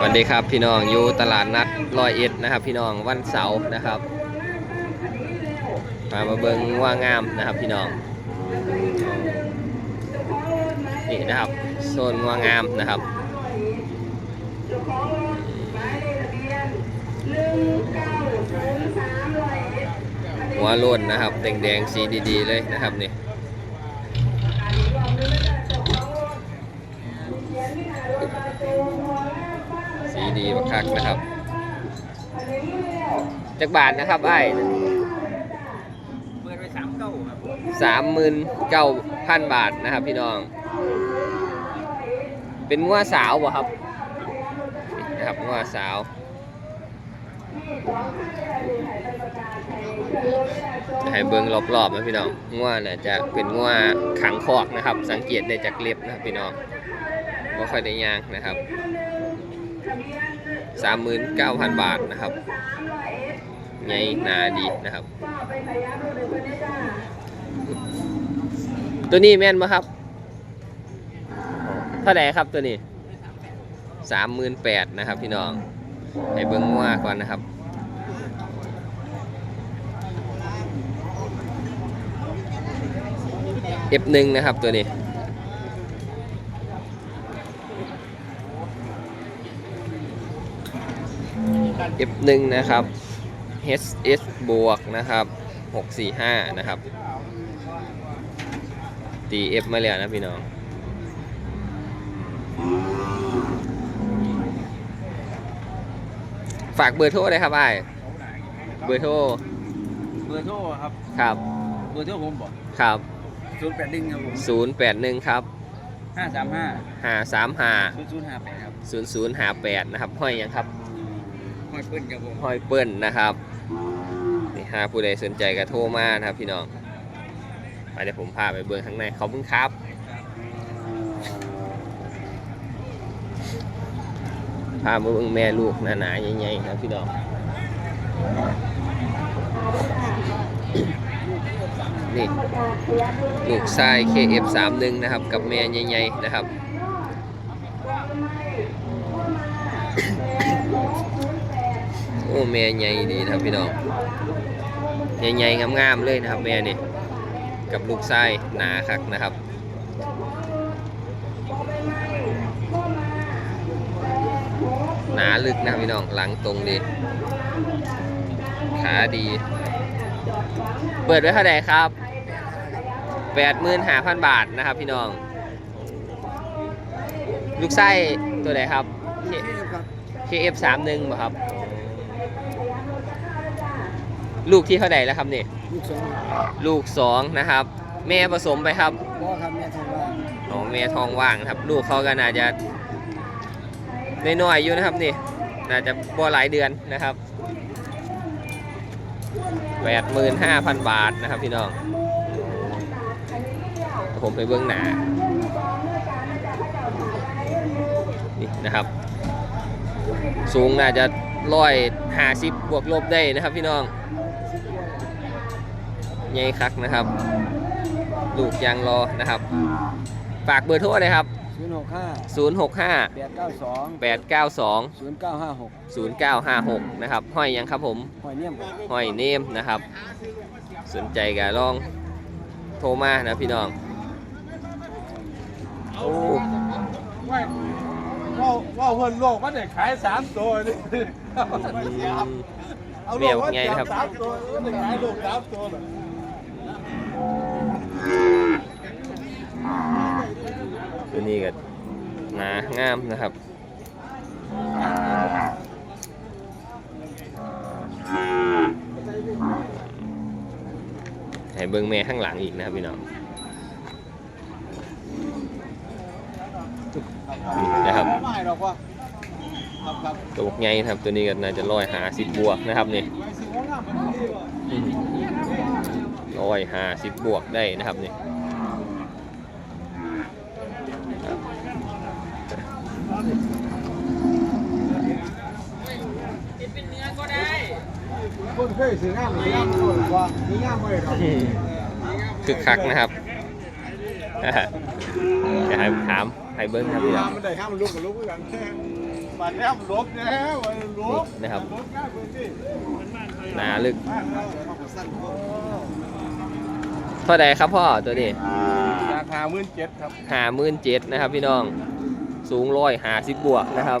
สวัสดีครับพี่น้องอยู่ตลาดนัดร้อยเอ็ดนะครับ พี่น้องวันเสาร์นะครับมามาเบิงว่างามนะครับพี่น้องนี่นะครับโซนว่างามนะครับหัวโล้นนะครับแดงๆสีดีๆเลยนะครับนี่ สีดีมากๆนะครับจักบาทนะครับไอ้เปิดไปสามเก้าครับสามหมื่นเก้าพันบาทนะครับ พี่น้อง เป็นงัวสาวบ่ครับนี่นะครับงัวสาวจะให้เบิ้งรอบๆนะพี่น้องงัวเนี่ยจะเป็นงัวขังคอกนะครับ สังเกตได้จากเล็บนะครับพี่น้องว่าค่อยได้ยางนะครับ 39,000 บาทนะครับไงนาดีนะครับ ตัวนี้แม่นไหมครับ เท่าไหร่ครับตัวนี้38,000นะครับ พี่น้องให้เบิ้งว่าก่อนนะครับ F1 นะครับตัวนี้ F1 นะครับ HS บวกนะครับ 645 นะครับ ตี F มาแล้วนะพี่น้องฝากเบอร์โทรเลยครับไอ้ายเบอร์โทร เบอร์โทรครับ ครับ เบอร์โทรผมบอกครับศูนย์แปดหนึ่งครับผม081ครับห้าสามห้า535ศูนย์ศูนย์ห้าแปดครับ0058นะครับห้อยหยังครับห้ อยเปิ้ลครับผมห้อยเปิ้ลนะครับนี่หาผู้ใดสนใจก็โทรมานะครับพี่น้องไปเดี๋ยวผมพาไปเบื้องข้างในขอบคุณครับพามาเบื้องแม่ลูกหนาๆใหญ่ๆครับพี่น้องนี่ลูกทราย KF31 นะครับ กับแม่ใหญ่ๆนะครับ โอ้แม่ใหญ่ดีนะครับพี่น้องใหญ่ๆงามๆเลยนะครับแม่นี่กับลูกไส้หนาคักนะครับหนาลึกนะพี่น้องหลังตรงดีขาดี เปิดไว้เท่าไหร่ครับ85,000บาทนะครับพี่น้อง ลูกไส้ตัวไหนครับ KF31 ป่ครับ ลูกที่เท่าไหร่แล้วครับเนี่ยลูกสองลูกสองนะครับ แม่ผสมไปครับพ่อครับแม่ทองว่าอ๋อแม่ทองว่างนะครับ ลูกเขาก็น่าจะน้อยๆอยู่นะครับนี่น่าจะบ่หลายเดือนนะครับ85,000บาทนะครับพี่น้องเดี๋ยวผมไปเบื้องหนานี่นะครับ สูงน่าจะร้อยห้าสิบบวกลบได้นะครับพี่น้อง ใหญ่คักนะครับลูกยางรอนะครับ ฝากเบอร์โทรเลยครับศูนย์หกห้า065แปดเก้าสอง892ศูนย์เก้าห้าหก0956 นะครับห้อยยังครับผมหอยเนี่ยมห้อยเนมนะครับ สนใจก็ลองโทรมานะพี่น้องโอ้ว่าว่าว่าเพื่อนโลกมันได้ขายสามตัวนี่เอาแมโลวกมันไงจัครับบสามตัวมันได้ขายโลกสามตัวน่ะ ตัวนี้ก็หนางามนะครับให้เบิ้งแม่ข้างหลังอีกนะครับพี่น้องนะครับตัวบกใหญ่นะครับตัวนี้ก็น่าจะร้อยหาสิบบวกนะครับนี่ไว้สิว่างามมันดีว่ะร้อยหาสิบบวกได้นะครับนี่ครับ คน เคยซื้องามซื้องามโลกว่ามีงามไม่หรอกคึกคักนะครับจะให้ถามให้เบิ้งครับพี่น้องงามมันได้ห้ามมันลูกกับลูกด้วยกันบัดแล้วลบแล้วลบนะครับลบง่ายพื้นที่หนาลึกบ้านเราเอาสั้นโค้งเท่าใดครับพ่อตัวนี้ราคาหมื่นเจ็ดครับหาหมื่นเจ็ดนะครับพี่น้องสูงร้อยหาสิบบวกนะครับ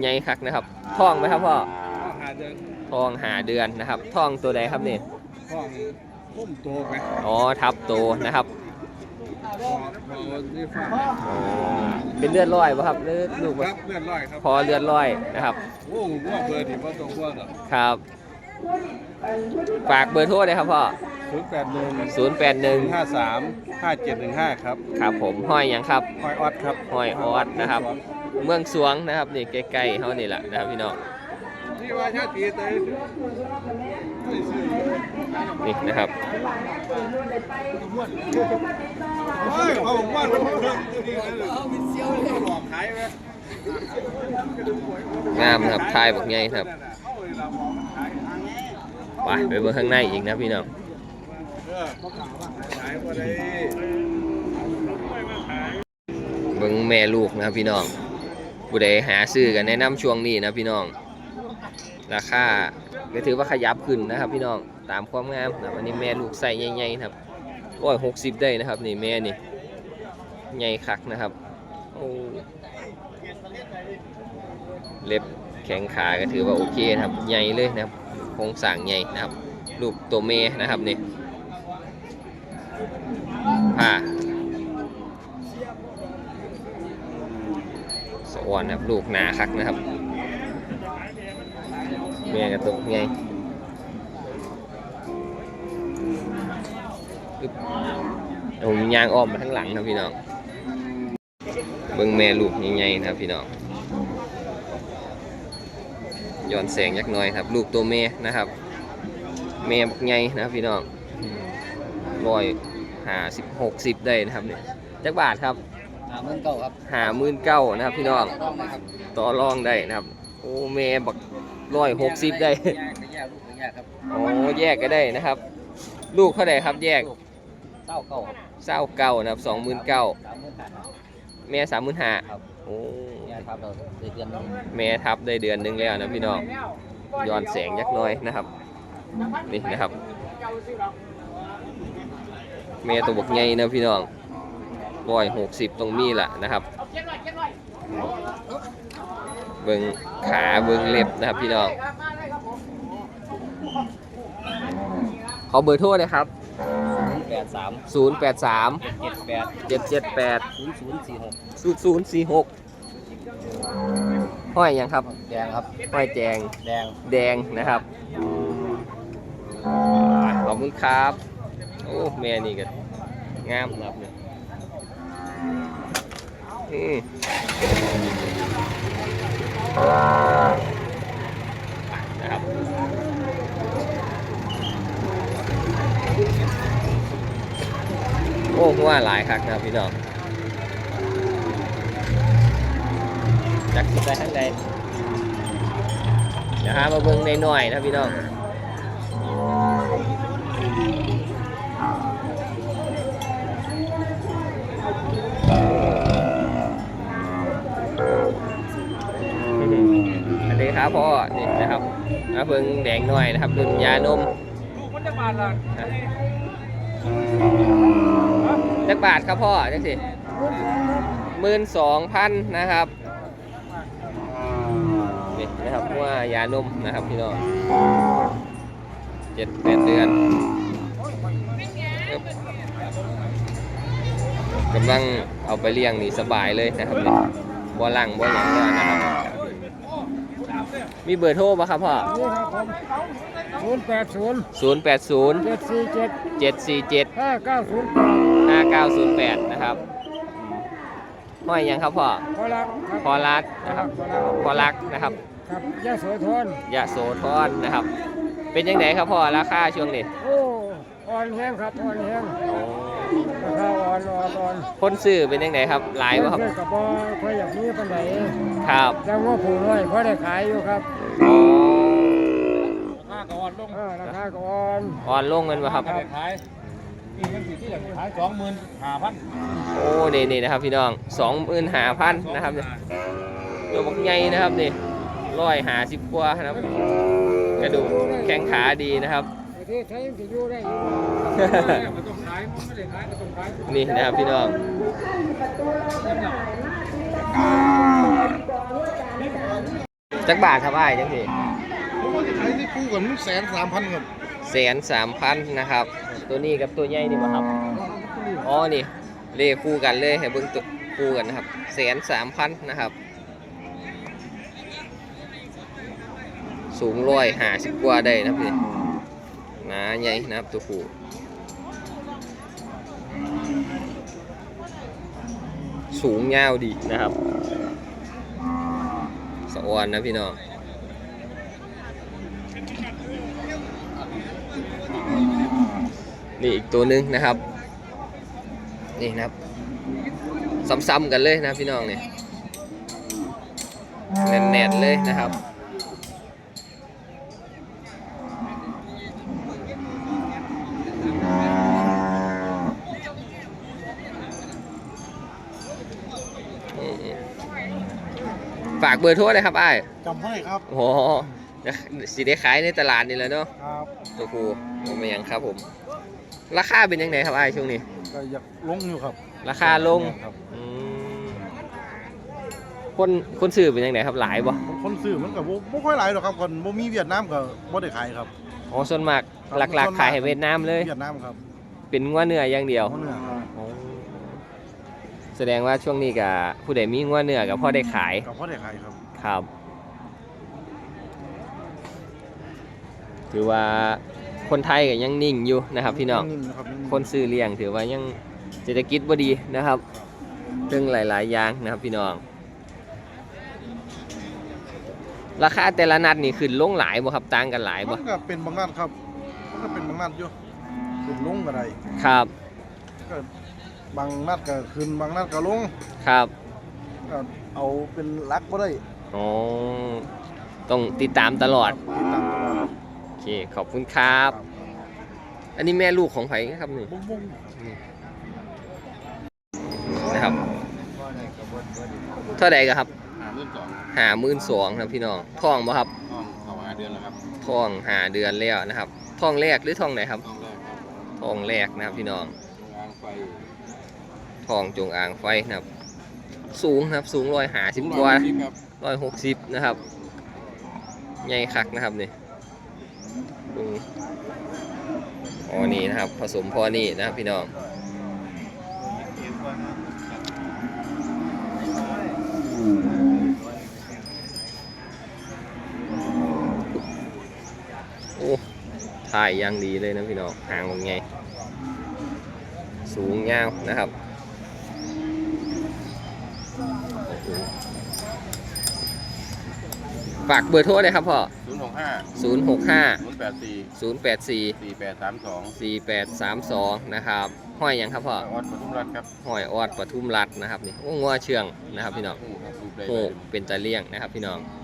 ใหญ่คักนะครับท่องไหมครับพ่อข้อหาเดิน ทองหาเดือนนะครับท่องตัวใดครับนี่ข้องพุ่มโตไหมอ๋อทับโตนะครับพอพอที่ฟ้าอ๋อเป็นเลือดร้อยป่ะครับหรือลูกคบ่รับเลื่อนร้อยครับพอเลือดร้อยนะครับโอ้หัวเบอร์ที่พ่อตรงว่าเหรอครับ ฝากเบอร์โทรเลยครับพ่อศูนย์แปดหนึ่ง0 8 1 ห้าสามห้าเจ็ดหนึ่งห้าครับครับผมห้อยหยังครับ คอยออดครับห้อยออดนะครับ เมืองสวงนะครับนี่ใกล้ๆเฮานี่แหละนะครับพี่น้อง นี่นะครับโอ้ยเขามันเรื่องตัวนี้เลยหลอกขายหมงามนะครับทายบักใหญ่ครับไปไปเบิ่งข้างในอีกนะพี่น้องเบ่ได้งแม่ลูกนะครับพี่น้องผู้ใดหาซื้อกันแนะนำช่วงนี้นะพี่น้อง ราคาก็ถือว่าขยับขึ้นนะครับ พี่น้องตามความงามนะอันนี้แม่ลูกใส่ใหญ่ๆนะครับร้อยหกสิบได้นะครับนี่แม่นี่ใหญ่คักนะครับโอ้เล็บแข็งขาก็ถือว่าโอเคนะครับใหญ่เลยนะครับโครงสร้างใหญ่นะครับลูกตัวเมนะครับนี่ผ้าสวรรค์นะครับลูกหนาคักนะครับ แม่กระตุกไงอึ๊บเอาผมยางอ้อมมาทั้งหลังครับพี่น้อง เบิ้งแม่ลูกใหญ่ๆนะครับพี่น้องย้อนแสงยักหน้อยครับ ลูกตัวแม่นะครับ แม่บักใหญ่นะครับพี่น้องร้อยหาสิบหกสิบได้นะครับเนี่ยจักบาทครับหาเงินเก่าครับหาหมื่นเก้านะครับพี่น้องต้องนะครับต่อรองได้นะครับ โอ้แม่บัก ร้อยหกสิบได้ แยกก็แยกลูกก็แยกครับโอ้แยกก็ได้นะครับ ลูกเท่าไหร่ครับแยกลูเต้าเก่าครับเศร้าเก้านะครับสองหมื่นเก้าสามหมื่นห้าแม่สามหมื่นห้าครับโอ้แยกครับเราได้เดือนหนึงแม่ทับได้เดือนหนึงแล้วนะพี่น้องย้อนแสงยักหน้อยนะครับ นี่นะครับ แม่ตัวบกใหญ่นะพี่น้องร้อยหกสิบตรงมีละนะครับ เบิง ขาเบิงเล็บนะครับพี่น้อง ขอเบอร์โทรเลยครับ แปดสาม0 8 3 เจ็ดแปด7 7 8 ศูนย์ศูนย์สี่หกศูนย์ศูนย์สี่หกห้อยหยังครับ แดงครับ ห้อยแจงแดง แดงนะครับขอบคุณครับ โอ้แม่นี่ก็งามนะครับเนี่ยอืม นะครับโอ้ว่าหลายครับนะครับพี่น้องจักสิไปข้างในเดี๋ยวหามาเบิ่งในหน่อยนะพี่น้อง อันนี้ครับพ่อนี่นะครับมาเบิ่งแดงหน่อยนะครับรุ่นยานมมันจะมาละจักบาทครับพ่อจักสิหมื่นสองพันนะครับนี่นะครับว่ายานมนะครับพี่น้องเจ็ดแปดเดือนปึ๊บกำลังเอาไปเลี้ยงนี่สบายเลยนะครับนี่บ่หลังบ่หยังแล้วนะครับ มีเบอร์โทรป่ะครับพ่อนี่ครับผมศูนย์แปดศูนย์0 8 0 เจ็ดสี่เจ็ด7 4 7 ห้าเก้าศูนย์5908 นะครับห้อยหยังครับพ่อพอรักครับพอรัดนะครับพอรักนะครับครับยาโสธรยะโสธรนะครับ เป็นยังไงครับพ่อราคาช่วงนี้โอ้อ่อนแห้งครับอ่อนแห้ง ราคาอ่อนอ่อนอ่อนคนซื้อเป็นยังไงครับหลายป่ะครับเพื่อนกับบอค่อยอยากนี้ปันไหนครับแต่ว่าผูน้อยเพราะได้ขายอยู่ครับอ๋อราคาก็อ่อนลงเออราคาก็อ่อนอ่อนลงเงินป่ะครับได้ขายนี่มันสิที่อยากขายสองหมื่นห้าพันโอ้นี่นี่นะครับพี่น้องสองหมื่นห้าพันนะครับตัวบักใหญ่นะครับนี่ร้อยหาสิบกว่านะครับ กระดูกแข้งขาดีนะครับ ประเทศไทยมันจะอยู่ได้อยู่มั นต้องขายไม่ได้ขายก็ต้องขายนี่นะครับพี่น้องจักบาทครับอ้ายจังสิผมว่าจะขายที่คู่กันแสนสามพันครับแสนสามพันนะครับ ตัวนี้กับตัวใหญ่นี่ป่ะครับ อ๋อ นี่ เลขคู่กันเลยให้เบิ่งตัวคู่กันนะครับแสนสามพันนะครับ สูงร้อยหาสิบกว่าได้นะครับนี่หนาใหญ่นะครับตัวผู้ สูงยาวดีนะครับสะออนนะพี่น้องนี่อีกตัวหนึงนะครับ นี่นะครับ ซ้ำๆกันเลยนะพี่น้องเนี่ยแน่นๆเลยนะครับ ฝากเบอร์โทรเลยครับไอ้ายจำให้ครับโอ้โหสิได้ขายในตลาดนี่แหล้วเนาะครับตัวครูผมไม่ยังครับผม ราคาเป็นยังไงครับไอ้ายช่วงนี้ ก็อยากลงอยู่ครับราคาลง ครับอืมคนคนซื้อเป็นยังไงครับหลายบ่คนซื้อมันก็บ่บ่ค่อยหลายหรอกครับคนบ่มีเวียดนามก็บ่ได้ขายครับ อ๋อส่วนมากครับหลักส่วนมากๆ ขายให้เวียดนามเลย เวียดนามครับเป็นงัวเนื้ออย่างเดียว เพราะเนื้อครับอ๋อ แสดงว่าช่วงนี้กับผู้ใดมีงัวเนื้อกับพ่อได้ขายก็พอได้ขายครับครับ ถือว่าคนไทยก็ยังนิ่งอยู่นะครับ พี่น้องนิ่มๆนะครับนิ่มๆคนซื้อเลี้ยงถือว่ายังเศรษฐกิจบ่ดีนะครับเรื่องหลาย ๆ อย่างนะครับพี่น้อง ราคาแต่ละนัดนี่ขึ้นลงหลายบ่ครับต่างกันหลายบ่มันก็เป็นบางนัดครับมันก็เป็นบางนัดอยู่ขึ้นลงก็ได้ครับก็ บางนัดก็ขึ้นบางนัดก็ลงครับก็เอาเป็นหลักบ่ได้อ๋อต้องติดตามตลอดติดตามตลอดโอเคขอบคุณครับ อันนี้แม่ลูกของไผครับนี่บุ้งบุ้งนะครับเท่าใดก็ครับหาเรื่องสองหามื่นสองครับพี่น้องท้องบ่ครับห้องเขาหาเดือนแล้วครับท้องหาเดือนแล้วนะครับท้องแรกหรือท้องไหนครับห้องแรกครับท้องแรกนะครับพี่น้องงานไฟ ทองจงอ่างไฟนะครับ สูงนะครับสูงร้อยหาสิบกว่าครับร้อยหกสิบนะครับใหญ่คักนะครับนี่ดูอ๋อนี่นะครับ ผสมพอนี่นะครับพี่น้องโอ้ถ่ายอยังดีเลยนะพี่น้องหางมันไง สูงยาวนะครับ ฝากเบอร์โทรเลยครับพ่อ ศูนย์หกห้า065ศูนย์แปดสี่084 สี่แปดสามสอง4832 นะครับห้อยหยังครับพ่อวัดปทุมรัฐครับห้อยออดปทุมรัฐนะครับนี่โอ้งัวเชื่องนะครับพี่น้องคู่ครับดูได้โอ้เลยเป็นตาเลี่ยงนะครับพี่น้องค